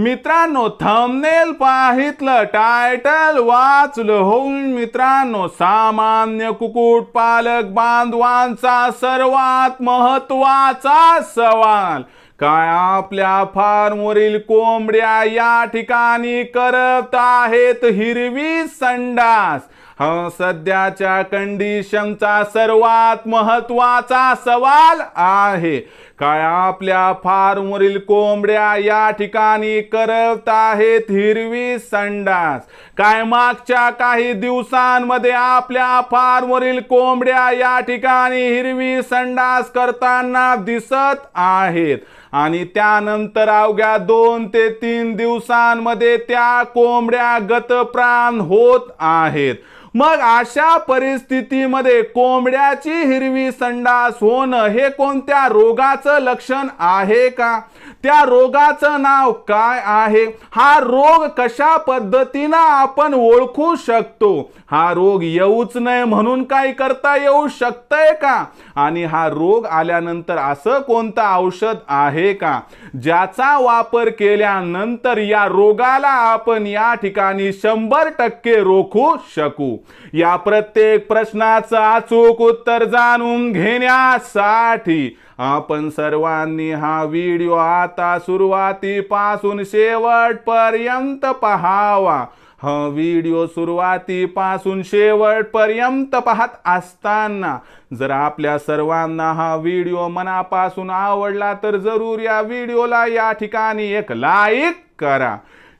मित्रांनो thumbnail पाहितलं title वाचलं होऊन मित्रांनो सामान्य कुकुट पालक बांधवांचा सर्वात महत्त्वाचा सवाल काय आपल्या फार्मवरील कोंबड्या या ठिकाणी करत आहेत हिरवी संडास? हा सध्याच्या कंडिशनचा सर्वात महत्त्वाचा सवाल आहे. काय आपल्या फार्मवरील कोंबड्या या ठिकाणी करत आहेत हिरवी संडास? काय मागच्या काही दिवसांमध्ये आपल्या फार्मवरील कोंबड्या या ठिकाणी हिरवी संडास करताना दिसत आहेत? आणि त्यानंतर अवघ्या दोन ते तीन दिवसांमध्ये त्या कोंबड्या गतप्राण होत आहेत. मग अशा परिस्थितीमध्ये कोंबड्याची हिरवी संडास होणं हे कोणत्या रोगाचं लक्षण आहे का? त्या रोगाचं नाव काय आहे? हा रोग कशा पद्धतीनं आपण ओळखू शकतो? हा रोग येऊच नये म्हणून काही करता येऊ शकतंय का? आणि हा रोग आल्यानंतर असं कोणतं औषध आहे का? ज्याचा वापर केल्यानंतर या रोगाला आपण या ठिकाणी शंभर टक्के रोखू शकू. या प्रत्येक प्रश्नाचं अचूक उत्तर जाणून घेण्यासाठी आपण सर्वांनी हा व्हिडिओ आता सुरुवातीपासून शेवटपर्यंत पहावा. हा व्हिडिओ सुरुवातीपासून शेवटपर्यंत पाहत असताना जर आपल्या सर्वांना हा व्हिडिओ मनापासून आवडला तर जरूर या व्हिडिओला या ठिकाणी एक लाईक करा.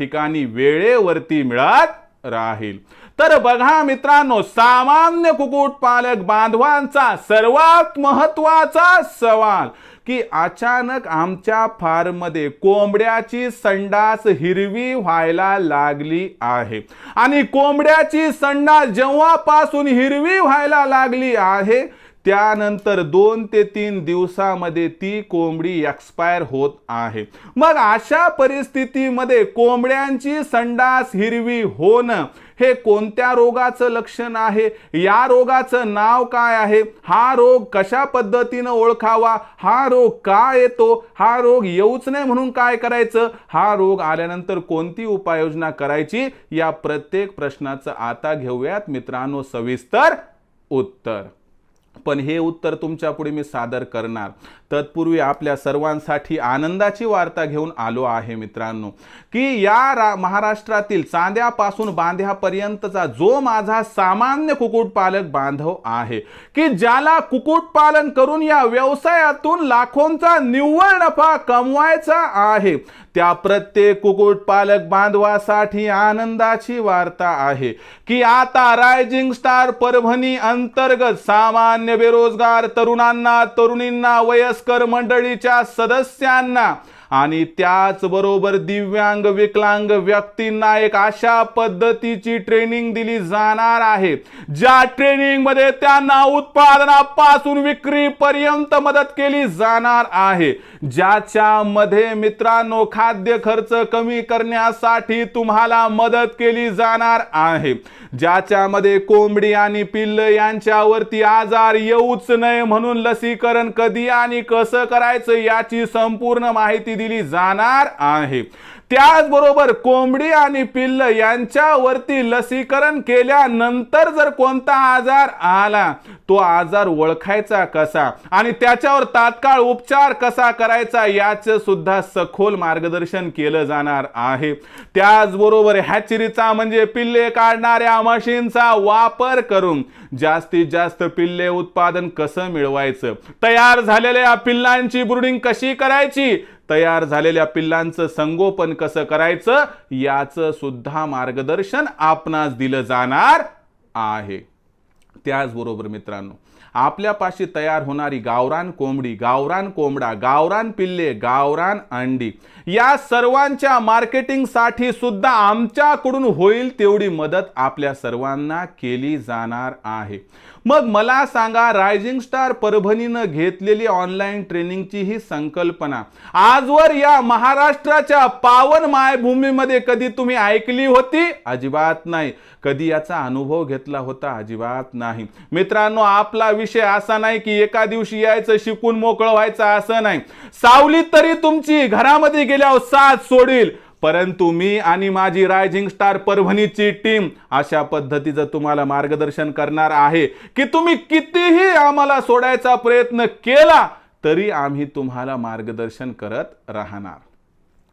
ठिकाणी वेळेवरती मिळत राहील. तर बघा मित्रांनो सामान्य कुक्कुटपालक बांधवांचा सर्वात महत्त्वाचा सवाल की अचानक आमच्या फार्ममध्ये कोंबड्याची संडास हिरवी व्हायला लागली आहे. आणि कोंबड्याची संडास जेव्हापासून हिरवी व्हायला लागली आहे त्यानंतर दोन ते तीन दिवसामध्ये ती कोंबडी एक्सपायर होत आहे. मग अशा परिस्थितीमध्ये कोंबड्यांची संडास हिरवी होणं हे कोणत्या रोगाचं लक्षण आहे? या रोगाचं नाव काय आहे? हा रोग कशा पद्धतीनं ओळखावा? हा रोग का येतो? हा रोग येऊच नाही म्हणून काय करायचं? हा रोग आल्यानंतर कोणती उपाययोजना करायची? या प्रत्येक प्रश्नाचं आता घेऊयात मित्रांनो सविस्तर उत्तर. पण हे उत्तर तुमच्यापुढे मी सादर करणार. तत्पूर्वी आपल्या सर्वांसाठी आनंदाची वार्ता घेऊन आलो आहे मित्रांनो की या रा महाराष्ट्रातील चांद्यापासून बांध्यापर्यंतचा जो माझा सामान्य कुक्कुटपालक बांधव आहे की ज्याला कुक्कुटपालन करून या व्यवसायातून लाखोंचा निव्वळ नफा कमवायचा आहे त्या प्रत्येक कुक्कुटपालक बांधवासाठी आनंदाची वार्ता आहे. की आता रायझिंग स्टार परभणी अंतर्गत सामान्य बेरोजगार तरुणांना तरुणींना वयस्कर मंडळीच्या सदस्यांना आणि त्याचबरोबर दिव्यांग विकलांग व्यक्तींना एक अशा पद्धतीची ट्रेनिंग दिली जाणार आहे ज्या ट्रेनिंगमध्ये त्यांना उत्पादनापासून विक्रीपर्यंत मदत केली जाणार आहे ज्याच्यामध्ये मित्रांनो खाद्य खर्च कमी करण्यासाठी तुम्हाला मदत केली जाणार आहे. ज्याच्यामध्ये कोंबडी आणि पिल्ल यांच्यावरती आजार येऊच नये म्हणून लसीकरण कधी आणि कसं करायचं याची संपूर्ण माहिती दिली जाणार आहे. त्याचबरोबर कोंबडी आणि पिल्ल यांच्यावरती लसीकरण केल्यानंतर जर कोणता आजार आला तो आजार ओळखायचा कसा आणि त्याच्यावर तात्काळ उपचार कसा करायचा याचं सुद्धा सखोल मार्गदर्शन केलं जाणार आहे. त्याचबरोबर हॅचरीचा म्हणजे पिल्ले काढणाऱ्या मशीनचा वापर करून जास्तीत जास्त पिल्ले उत्पादन कसं मिळवायचं? तयार झालेल्या पिल्लांची ब्रुडिंग कशी करायची? तयार झालेल्या पिल्लांचं संगोपन कसं करायचं याचं सुद्धा मार्गदर्शन आपणास दिलं जाणार आहे. त्याचबरोबर मित्रांनो आपल्यापाशी तयार होणारी गावरान कोंबडी गावरान कोंबडा गावरान पिल्ले गावरान अंडी या सर्वांच्या मार्केटिंगसाठी सुद्धा आमच्याकडून होईल तेवढी मदत आपल्या सर्वांना केली जाणार आहे. मग मला सांगा रायझिंग स्टार परभणीनं घेतलेली ऑनलाईन ट्रेनिंगची ही संकल्पना. आजवर या महाराष्ट्राच्या पावन मायभूमीमध्ये कधी तुम्ही ऐकली होती? अजिबात नाही. कधी याचा अनुभव घेतला होता? अजिबात नाही. मित्रांनो आपला विषय असा नाही की एका दिवशी यायचं शिकून मोकळं व्हायचं असं नाही. सावलीत तरी तुमची घरामध्ये गेल्यावर साथ सोडील. परंतु मी आणि माझी रायझिंग स्टार परभणीची टीम अशा पद्धतीचं तुम्हाला मार्गदर्शन करणार आहे की तुम्ही कितीही आम्हाला सोडायचा प्रयत्न केला तरी आम्ही तुम्हाला मार्गदर्शन करत राहणार.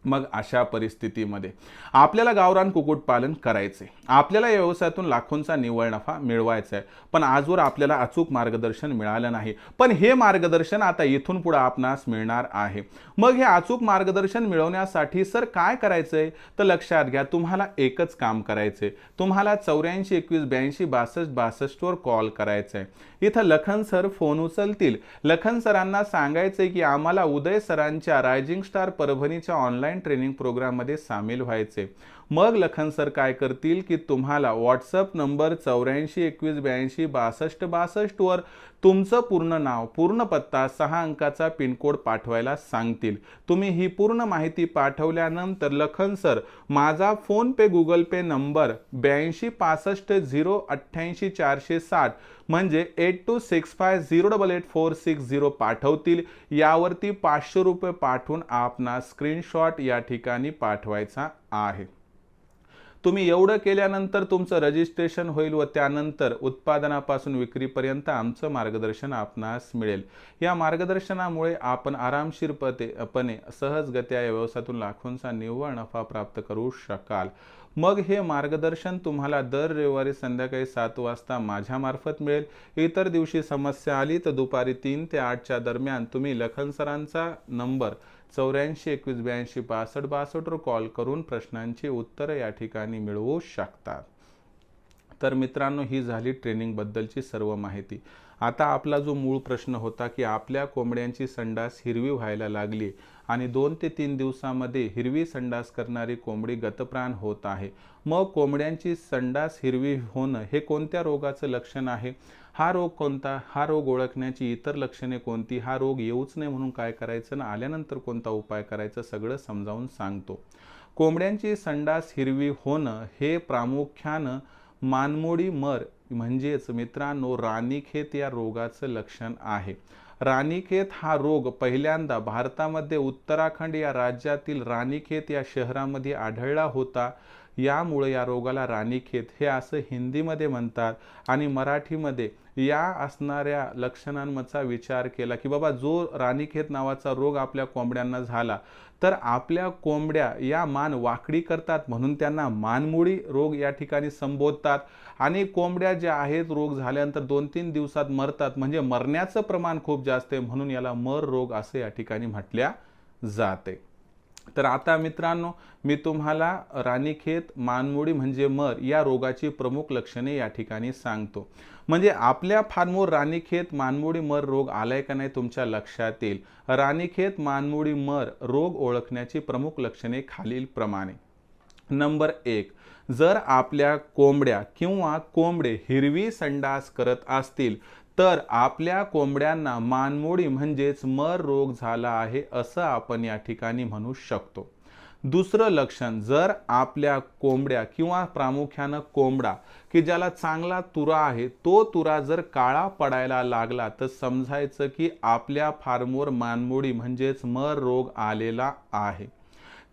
मग अशा परिस्थितीमध्ये आपल्याला गावरान कुक्कुटपालन करायचे. आपल्याला या व्यवसायातून लाखोंचा निव्वळ नफा मिळवायचा आहे. पण आजवर आपल्याला अचूक मार्गदर्शन मिळालं नाही. पण हे मार्गदर्शन आता इथून पुढे आपणास मिळणार आहे. मग हे अचूक मार्गदर्शन मिळवण्यासाठी सर काय करायचं आहे तर लक्षात घ्या तुम्हाला एकच काम करायचं आहे तुम्हाला चौऱ्याऐंशी एकवीस ब्याऐंशी बासष्ट बासष्टवर कॉल करायचा आहे इथं लखन सर फोन उचलतील. लखन सरांना सांगायचंय की आम्हाला उदय सरांच्या रायझिंग स्टार परभणीच्या ऑनलाईन ट्रेनिंग प्रोग्राममध्ये सामील व्हायचे. मग लखन सर काय करतील की तुम्हाला व्हॉट्सअप नंबर चौऱ्याऐंशी एकवीस ब्याऐंशी बासष्ट बासष्टवर तुमचं पूर्ण नाव पूर्ण पत्ता सहा अंकाचा पिनकोड पाठवायला सांगतील. तुम्ही ही पूर्ण माहिती पाठवल्यानंतर लखन सर माझा फोनपे गुगल पे नंबर ब्याऐंशी पासष्ट झिरो अठ्ठ्याऐंशी चारशे साठ म्हणजे eight two six five zero double eight four six zero पाठवतील. यावरती पाचशे रुपये पाठवून आपणास स्क्रीनशॉट या ठिकाणी पाठवायचा आहे. तुम्ही एवढं केल्यानंतर तुमचं रजिस्ट्रेशन होईल व त्यानंतर उत्पादनापासून विक्रीपर्यंत आमचं मार्गदर्शन आपणास मिळेल. या मार्गदर्शनामुळे आपण आरामशीरपणे सहजगत्या या व्यवसायातून लाखोंचा निव्वळ नफा प्राप्त करू शकाल. मग हे मार्गदर्शन तुम्हाला दर रविवारी संध्याकाळी सात वाजता माझ्यामार्फत मिळेल. इतर दिवशी समस्या आली तर दुपारी तीन ते आठच्या दरम्यान तुम्ही लखन सरांचा नंबर चौऱ्याऐंशी एकवीस ब्याऐंशी बासष्ट बासष्टवर कॉल करून प्रश्नांची उत्तरं या ठिकाणी मिळवू शकतात. तर मित्रांनो ही झाली ट्रेनिंगबद्दलची सर्व माहिती. आता आपला जो मूळ प्रश्न होता की आपल्या कोंबड्यांची संडास हिरवी व्हायला लागली आणि दोन ते तीन दिवसामध्ये हिरवी संडास करणारी कोंबडी गतप्राण होत आहे. मग कोंबड्यांची संडास हिरवी होणं हे कोणत्या रोगाचं लक्षण आहे? हा रोग कोणता? हा रोग ओळखण्याची इतर लक्षणे कोणती? हा रोग येऊच नये म्हणून काय करायचं ना आल्यानंतर कोणता उपाय करायचा सगळं समजावून सांगतो. कोंबड्यांची संडास हिरवी होणं हे प्रामुख्यानं मानमोडी मर म्हणजेच मित्रांनो राणीखेत या रोगाचं लक्षण आहे. राणीखेत हा रोग पहिल्यांदा भारतामध्ये उत्तराखंड या राज्यातील राणीखेत या शहरामध्ये आढळला होता. यामुळे या रोगाला राणीखेत हे असं हिंदीमध्ये म्हणतात आणि मराठीमध्ये या असणाऱ्या लक्षणांचा विचार केला की बाबा जो राणीखेत नावाचा रोग आपल्या कोंबड्यांना झाला तर आपल्या कोंबड्या या मान वाकडी करतात म्हणून त्यांना मानमुळी रोग या ठिकाणी संबोधतात आणि कोंबड्या ज्या आहेत रोग झाल्यानंतर दोन तीन दिवसात मरतात. म्हणजे मरण्याचं प्रमाण खूप जास्त आहे म्हणून याला मर रोग असं या ठिकाणी म्हटल्या जाते. तर आता मित्रांनो मी तुम्हाला राणीखेत मानमोडी म्हणजे मर या रोगाची प्रमुख लक्षणे या ठिकाणी सांगतो. म्हणजे आपल्या फार्मोर राणीखेत मानमोडी मर रोग आलाय का नाही तुमच्या लक्षात येईल. राणीखेत मानमोडी मर रोग ओळखण्याची प्रमुख लक्षणे खालील प्रमाणे. नंबर एक जर आपल्या कोंबड्या किंवा कोंबडे हिरवी संडास करत असतील तर आपल्या कोंबड्यांना मानमोडी म्हणजेच मर रोग झाला आहे असं आपण या ठिकाणी म्हणू शकतो. दुसरं लक्षण जर आपल्या कोंबड्या किंवा प्रामुख्यानं कोंबडा की ज्याला चांगला तुरा आहे तो तुरा जर काळा पडायला लागला तर समजायचं की आपल्या फार्मोर मानमोडी म्हणजेच मर रोग आलेला आहे.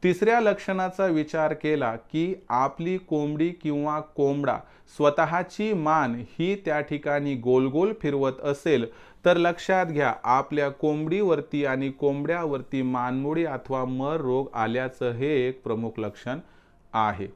तिसऱ्या लक्षणाचा विचार केला की आपली कोंबडी किंवा कोंबडा स्वतःची मान ही त्या ठिकाणी गोल गोल फिरवत असेल तर लक्षात घ्या आपल्या कोंबडीवरती आणि कोंबड्यावरती मानमोडी अथवा मर रोग आल्याचं हे एक प्रमुख लक्षण आहे.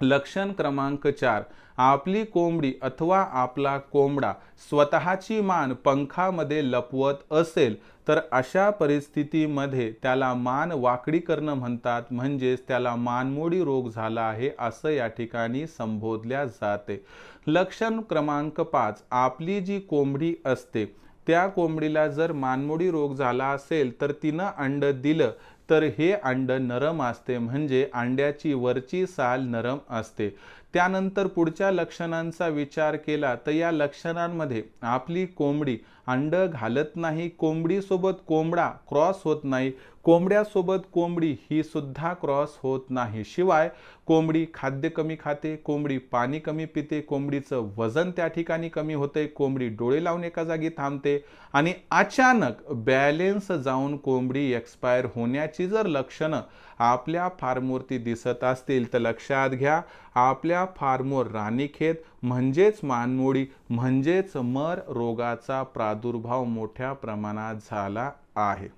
लक्षण क्रमांक चार आपली कोंबडी अथवा आपला कोंबडा स्वतःची मान पंखामध्ये लपवत असेल तर अशा परिस्थितीमध्ये त्याला मान वाकडी करणं म्हणतात म्हणजेच त्याला मानमोडी रोग झाला आहे असं या ठिकाणी संबोधल्या जाते. लक्षण क्रमांक पाच आपली जी कोंबडी असते त्या कोंबडीला जर मानमोडी रोग झाला असेल तर तिनं अंड दिलं तर हे अंड नरम असते म्हणजे अंड्याची वरची साल नरम असते. त्यानंतर पुढच्या लक्षणांचा विचार केला तर या लक्षणांमध्ये आपली कोंबडी अंड घालत नाही कोंबडीसोबत कोंबडा क्रॉस होत नाही कोंबड्यासोबत कोंबडी ही सुद्धा क्रॉस होत नाही. शिवाय कोंबडी खाद्य कमी खाते कोंबडी पाणी कमी पिते कोंबडीचं वजन त्या ठिकाणी कमी होते कोंबडी डोळे लावून एका जागी थांबते आणि अचानक बॅलेन्स जाऊन कोंबडी एक्सपायर होण्याची जर लक्षणं आपल्या फार्मवरती दिसत असतील तर लक्षात घ्या आपल्या फार्मोर राणीखेत म्हणजेच मानमोडी म्हणजेच मर रोगाचा प्रादुर्भाव मोठ्या प्रमाणात झाला आहे.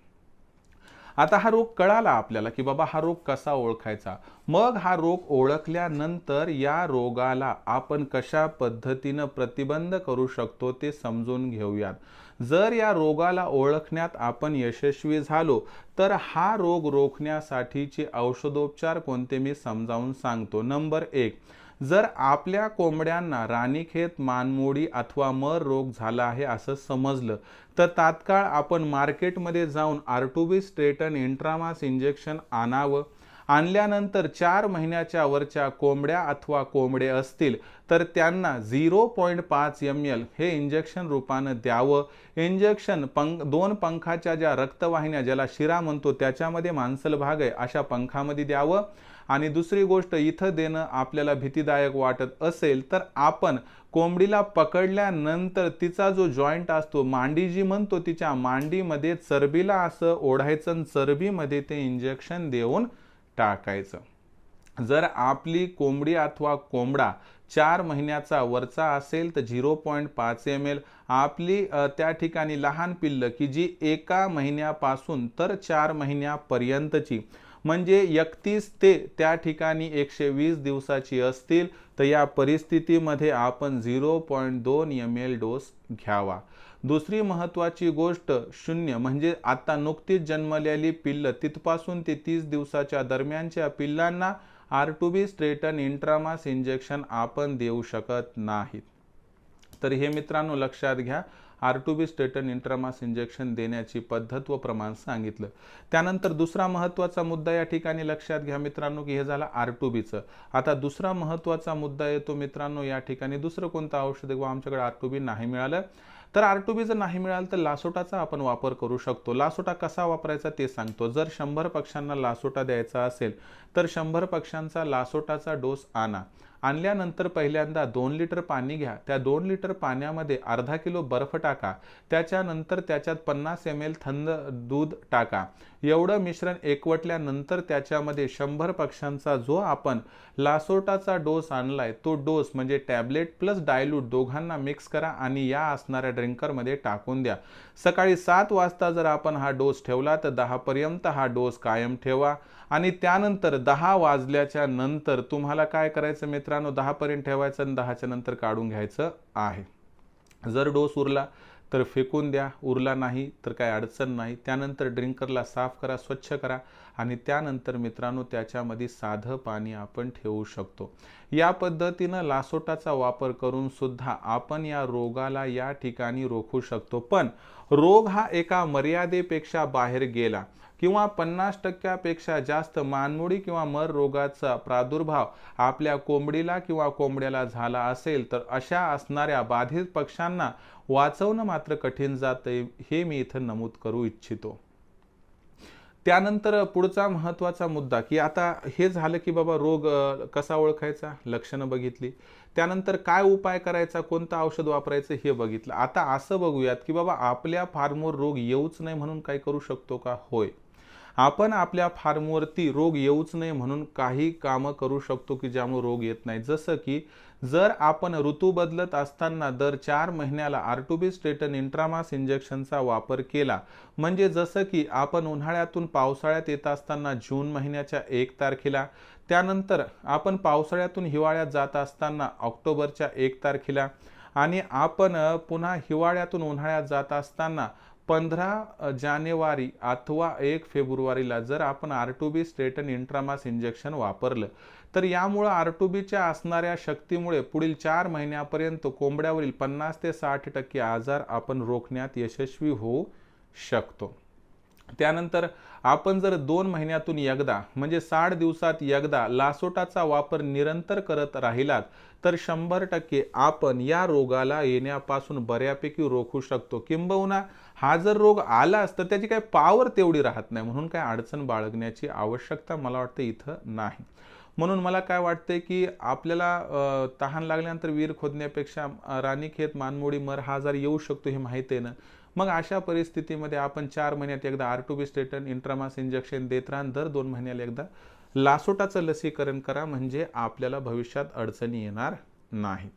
आता हा रोग कळाला आपल्याला की बाबा हा रोग कसा ओळखायचा? मग हा रोग ओळखल्यानंतर या रोगाला आपण कशा पद्धतीनं प्रतिबंध करू शकतो ते समजून घेऊयात. जर या रोगाला ओळखण्यात आपण यशस्वी झालो तर हा रोग रोखण्यासाठीचे औषधोपचार कोणते मी समजावून सांगतो. नंबर एक जर आपल्या कोंबड्यांना राणीखेत मानमोडी अथवा मर रोग झाला आहे असं समजलं तर तात्काळ आपण मार्केटमध्ये जाऊन आर्टुबी स्ट्रेटन इंट्रामास इंजेक्शन आणावं. आणल्यानंतर चार महिन्याच्या वरच्या कोंबड्या अथवा कोंबडे असतील तर त्यांना झिरो पॉईंट पाच एम एल हे इंजेक्शन रूपानं द्यावं. इंजेक्शन पंख दोन पंखाच्या ज्या रक्तवाहिन्या ज्याला शिरा म्हणतो त्याच्यामध्ये मांसल भाग आहे अशा पंखामध्ये द्यावं. आणि दुसरी गोष्ट इथं देणं आपल्याला भीतीदायक वाटत असेल तर आपण कोंबडीला पकडल्यानंतर तिचा जो जॉईंट असतो मांडी जी म्हणतो तिच्या मांडीमध्ये चरबीला असं ओढायचं चरबीमध्ये ते इंजेक्शन देऊन टाकायचं. जर आपली कोंबडी अथवा कोंबडा चार महिन्याचा वरचा असेल तर झिरो पॉईंट पाच एम एल आपली त्या ठिकाणी लहान पिल्ल की जी एका महिन्यापासून तर चार महिन्यापर्यंतची म्हणजे एकतीस ते त्या ठिकाणी एकशे वीस दिवसाची असतील तर या परिस्थितीमध्ये आपण झिरो पॉईंट दोन एम एल डोस घ्यावा. दुसरी महत्त्वाची गोष्ट शून्य म्हणजे आता नुकतीच जन्मलेली पिल्ल तिथपासून ते तीस दिवसाच्या दरम्यानच्या पिल्लांना R two B straighten इंट्रामास injection आपण देऊ शकत नाहीत. तर हे मित्रांनो लक्षात घ्या R two B Staten इंट्रामास injection देण्याची पद्धत व प्रमाण सांगितलं. त्यानंतर दुसरा महत्त्वाचा मुद्दा या ठिकाणी लक्षात घ्या मित्रांनो की हे झालं आर टू बीचं. आता दुसरा महत्त्वाचा मुद्दा येतो मित्रांनो या ठिकाणी दुसरं कोणतं औषध किंवा आमच्याकडे आर टू बी नाही मिळालं. तर आर टू बी जर नाही मिळालं तर लासोटाचा आपण वापर करू शकतो. लासोटा कसा वापरायचा ते सांगतो. जर शंभर पक्ष्यांना लासोटा द्यायचा असेल तर शंभर पक्ष्यांचा लासोटाचा डोस आणा. आणल्यानंतर पहिल्यांदा दोन लिटर पाणी घ्या. त्या दोन लिटर पाण्यामध्ये अर्धा किलो बर्फ टाका. त्याच्यानंतर त्याच्यात पन्नास एम एल थंड दूध टाका. एवढं मिश्रण एकवटल्यानंतर त्याच्यामध्ये शंभर पक्ष्यांचा जो आपण लासोटाचा डोस आणलाय तो डोस म्हणजे टॅबलेट प्लस डायल्यूट दोघांना मिक्स करा आणि या असणाऱ्या ड्रिंकरमध्ये टाकून द्या. सकाळी सात वाजता जर आपण हा डोस ठेवला तर दहापर्यंत हा डोस कायम ठेवा. आणि त्यानंतर दहा वाजल्याच्या नंतर तुम्हाला काय करायचं मित्रांनो? दहापर्यंत ठेवायचं आणि दहाच्या नंतर काढून घ्यायचं आहे. जर डोस उरला तर फेकून द्या. उरला नाही तर काय अडचण नाही. त्यानंतर ड्रिंकरला साफ करा स्वच्छ करा. आणि त्यानंतर मित्रांनो त्याच्यामध्ये साधं पाणी आपण ठेवू शकतो. या पद्धतीनं लासोटाचा वापर करून सुद्धा आपण या रोगाला या ठिकाणी रोखू शकतो. पण रोग हा एका मर्यादेपेक्षा बाहेर गेला किंवा पन्नास टक्क्यापेक्षा जास्त मानमोडी किंवा मर रोगाचा प्रादुर्भाव आपल्या कोंबडीला किंवा कोंबड्याला झाला असेल तर अशा असणाऱ्या बाधित पक्ष्यांना वाचवणं मात्र कठीण जाते हे मी इथं नमूद करू इच्छितो. त्यानंतर पुढचा महत्त्वाचा मुद्दा की आता हे झालं की बाबा रोग कसा ओळखायचा? लक्षणं बघितली. त्यानंतर काय उपाय करायचा? कोणतं औषध वापरायचं? हे बघितलं. आता असं बघूयात की बाबा आपल्या फार्मवर रोग येऊच नाही म्हणून काय करू शकतो का? होय. आपण आपल्या फार्मवरती रोग येऊच नये म्हणून काही कामं करू शकतो की ज्यामुळे रोग येत नाही. जसं की जर आपण ऋतू बदलत असताना दर चार महिन्याला आर्टुबी स्टेटन इंट्रामास इंजेक्शनचा वापर केला म्हणजे जसं की आपण उन्हाळ्यातून पावसाळ्यात येत असताना जून महिन्याच्या एक तारखेला त्यानंतर आपण पावसाळ्यातून हिवाळ्यात जात असताना ऑक्टोबरच्या एक तारखेला आणि आपण पुन्हा हिवाळ्यातून उन्हाळ्यात जात असताना पंधरा जानेवारी अथवा एक फेब्रुवारीला जर आपण R two B strain intramuscular injection वापरलं तर यामुळं आर टू बीच्या असणाऱ्या शक्तीमुळे पुढील चार महिन्यापर्यंत कोंबड्यावरील पन्नास ते साठ टक्के आजार आपण रोखण्यात यशस्वी होऊ शकतो. त्यानंतर आपण जर दोन महिन्यातून एकदा म्हणजे साठ दिवसात एकदा लासोटाचा वापर निरंतर करत राहिलात तर शंभर टक्के आपण या रोगाला येण्यापासून बऱ्यापैकी रोखू शकतो. किंबहुना हा जर रोग आलाच तर त्याची काही पावर तेवढी राहत नाही. म्हणून काय अडचण बाळगण्याची आवश्यकता मला वाटतं इथं नाही. म्हणून मला काय वाटते की आपल्याला तहान लागल्यानंतर विहीर खोदण्यापेक्षा राणीखेत मानमोडी मर हा आजार येऊ शकतो हे माहीत आहे ना. मग अशा परिस्थितीमध्ये आपण चार महिन्यात एकदा R two B strain intramuscular injection देत राहून दर दोन महिन्याला एकदा लासोटाचं लसीकरण करा. म्हणजे आपल्याला भविष्यात अडचणी येणार नाही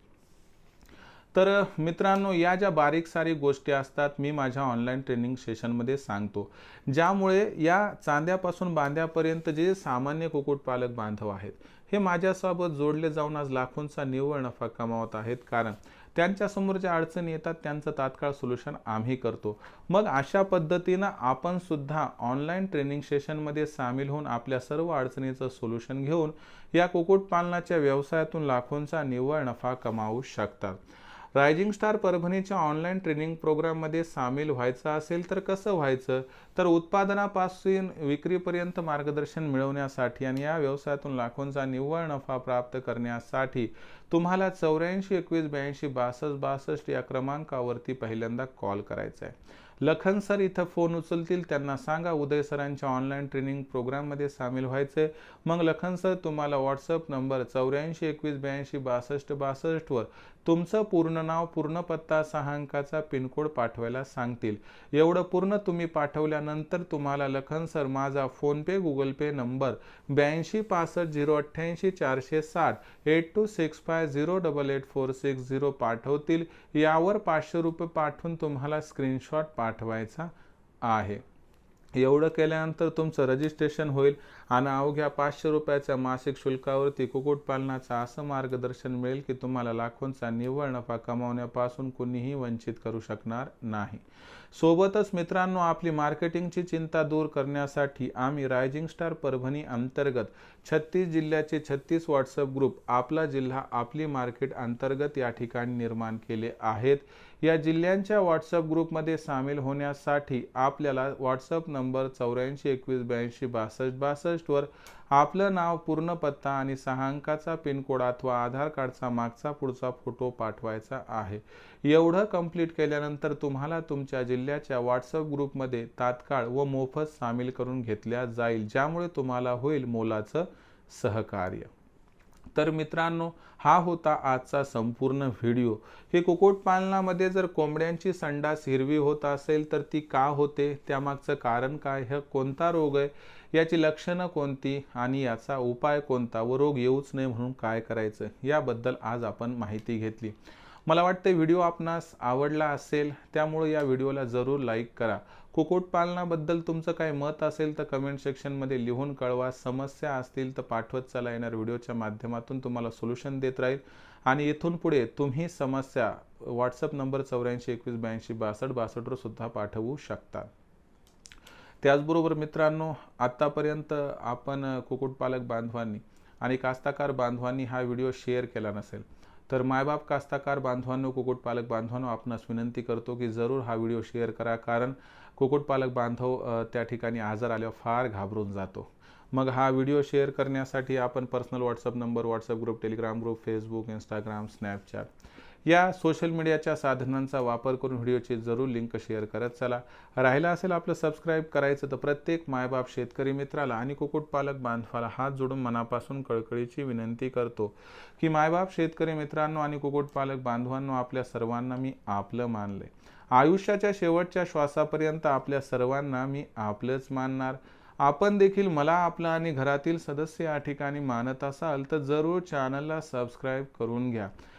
तर मित्रांनो या ज्या बारीक सारीक गोष्टी असतात मी माझ्या ऑनलाईन ट्रेनिंग सेशनमध्ये सांगतो. ज्यामुळे या चांद्यापासून बांध्यापर्यंत जे सामान्य कुक्कुटपालक बांधव आहेत हे माझ्यासोबत जोडले जाऊन आज लाखोंचा निव्वळ नफा कमावत आहेत. कारण त्यांच्यासमोर ज्या अडचणी येतात त्यांचं तात्काळ सोल्युशन आम्ही करतो. मग अशा पद्धतीनं आपण सुद्धा ऑनलाईन ट्रेनिंग सेशनमध्ये सामील होऊन आपल्या सर्व अडचणीचं सोल्युशन घेऊन या कुक्कुटपालनाच्या व्यवसायातून लाखोंचा निव्वळ नफा कमावू शकतात रायझिंग स्टार परभणीच्या ऑनलाईन ट्रेनिंग प्रोग्राममध्ये सामील व्हायचं असेल तर कसं व्हायचं? तर उत्पादनापासून विक्रीपर्यंत मार्गदर्शन मिळवण्यासाठी आणि या व्यवसायातून लाखोंचा निव्वळ नफा प्राप्त करण्यासाठी तुम्हाला चौऱ्याऐंशी एकवीस ब्याऐंशी बासष्ट बासष्ट या क्रमांकावरती पहिल्यांदा कॉल करायचा आहे. लखन सर इथं फोन उचलतील त्यांना सांगा उदय सरांच्या ऑनलाईन ट्रेनिंग प्रोग्राममध्ये सामील व्हायचे मग लखन सर तुम्हाला व्हॉट्सअप नंबर चौऱ्याऐंशी एकवीस ब्याऐंशी बासष्ट बासष्टवर तुमचं पूर्ण नाव पूर्ण पत्ता सहा अंकाचा पिनकोड पाठवायला सांगतील. एवढं पूर्ण तुम्ही पाठवल्यानंतर तुम्हाला लखन सर माझा फोनपे गुगल पे नंबर ब्याऐंशी पासष्ट झिरो अठ्ठ्याऐंशी चारशे साठ eight two six five zero double eight four six zero पाठवतील. यावर पाचशे रुपये पाठवून तुम्हाला स्क्रीनशॉट पाठवायचा आहे. एवढं केल्यानंतर तुमचं रजिस्ट्रेशन होईल. आणि अवघ्या पाचशे रुपयाच्या मासिक शुल्कावरती कुक्कुटपालनाचा असं मार्गदर्शन मिळेल की तुम्हाला लाखोंचा निव्वळ नफा कमावण्यापासून कुणीही वंचित करू शकणार नाही. सोबतच मित्रांनो आपली मार्केटिंगची चिंता दूर करण्यासाठी आम्ही रायझिंग स्टार परभणी अंतर्गत छत्तीस जिल्ह्याचे छत्तीस व्हॉट्सअप ग्रुप आपला जिल्हा आपली मार्केट अंतर्गत या ठिकाणी निर्माण केले आहेत. या जिल्ह्यांच्या व्हॉट्सअप ग्रुपमध्ये सामील होण्यासाठी आपल्याला व्हॉट्सअप नंबर चौऱ्याऐंशी एकवीस ब्याऐंशी बासष्ट बासष्ट बासष्टवर आपलं नाव पूर्ण पत्ता आणि सहा अंकाचा पिनकोड अथवा आधार कार्डचा मागचा पुढचा फोटो पाठवायचा आहे. एवढं कंप्लीट केल्यानंतर तुम्हाला तुमच्या जिल्ह्याच्या व्हॉट्सअप ग्रुपमध्ये तात्काळ व मोफत सामील करून घेतल्या जाईल ज्यामुळे तुम्हाला होईल मोलाचं सहकार्य. तर मित्रांनो हा होता आजचा संपूर्ण व्हिडिओ. हे कुक्कुटपालनामध्ये जर कोंबड्यांची संडास हिरवी होत असेल तर ती का होते? त्यामागचं कारण काय? हे कोणता रोग आहे? याची लक्षणं कोणती? आणि याचा उपाय कोणता? व रोग येऊच नये म्हणून काय करायचं? याबद्दल आज आपण माहिती घेतली. मला वाटतं व्हिडिओ आपणास आवडला असेल त्यामुळे या व्हिडिओला जरूर लाईक करा. कुक्कुटपालनाबद्दल तुमचं काय मत असेल तर कमेंट सेक्शनमध्ये लिहून कळवा. समस्या असतील तर पाठवत चला. येणार व्हिडिओच्या माध्यमातून तुम्हाला सोल्युशन देत राहील. आणि इथून पुढे तुम्ही समस्या व्हॉट्सअप नंबर चौऱ्याऐंशी एकवीस ब्याऐंशी बासष्ट बासष्टवर सुद्धा पाठवू शकता. त्याचबरोबर मित्रांनो आत्तापर्यंत आपण कुक्कुटपालक बांधवांनी आणि कास्ताकार बांधवांनी हा व्हिडिओ शेअर केला नसेल तर मायबाप कास्ताकार बांधवांनो कुक्कुटपालक बांधवांनो आपणास विनंती करतो की जरूर हा व्हिडिओ शेअर करा. कारण कुक्कुटपालक बांधव त्या ठिकाणी आजार आल्यावर फार घाबरून जातो. मग हा व्हिडिओ शेअर करण्यासाठी आपण personal WhatsApp number WhatsApp group Telegram group Facebook Instagram Snapchat या सोशल मीडियाच्या साधनांचा वापर करून व्हिडिओची जरूर लिंक शेअर करत चला. राहिला असेल आपलं सबस्क्राईब करायचं तर प्रत्येक मायबाप शेतकरी मित्राला आणि कुक्कुटपालक बांधवाला हात जोडून मनापासून कळकळीची विनंती करतो की मायबाप शेतकरी मित्रांनो आणि कुक्कुटपालक बांधवांनो आपल्या सर्वांना मी आपलं मानलंय. आयुष्याच्या शेवटच्या श्वासापर्यंत आपल्या सर्वांना मी आपलंच मानणार. आपण देखील मला आपलं आणि घरातील सदस्य या ठिकाणी मानत असाल तर जरूर चॅनलला सबस्क्राईब करून घ्या.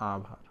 आभार.